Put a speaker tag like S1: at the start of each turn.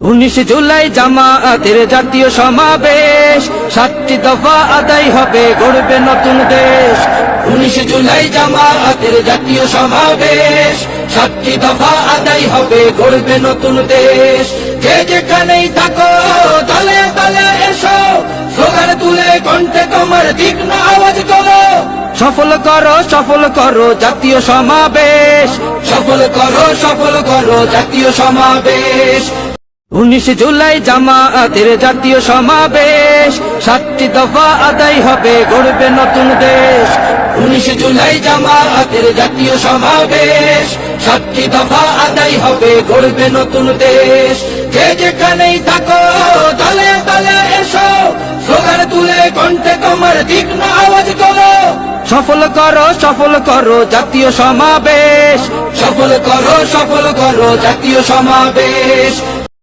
S1: উনিশ জুলাই জামায়াতের জাতীয় সমাবেশ। সাতটি দফা আদায় হবে, গড়বে নতুন দেশ। উনিশ জুলাই জামায়াতের জাতীয় সমাবেশ। সাতটি দফা আদায় হবে, গড়বে নতুন দেশ। যে যেখানেই থাকো, দলে দলে এসো। স্লোগান তুলে কণ্ঠে তোমার তীক্ষ্ণ আওয়াজ করো সফল করো সফল করো জাতীয় সমাবেশ। সফল করো সফল করো জাতীয় সমাবেশ। উনিশ জুলাই জামায়াতের জাতীয় সমাবেশ। সাতটি দফা আদায় হবে, গড়বে নতুন দেশ। উনিশ জুলাই জামায়াতের জাতীয় সমাবেশ। সাতটি দফা আদায় হবে, গড়বে নতুন দেশ। যে যেখানেই থাকো, দলে দলে এসো। স্লোগান তুলে কণ্ঠে তোমার তীক্ষ্ণ আওয়াজ করো সফল করো সফল করো জাতীয় সমাবেশ। সফল করো সফল করো জাতীয় সমাবেশ।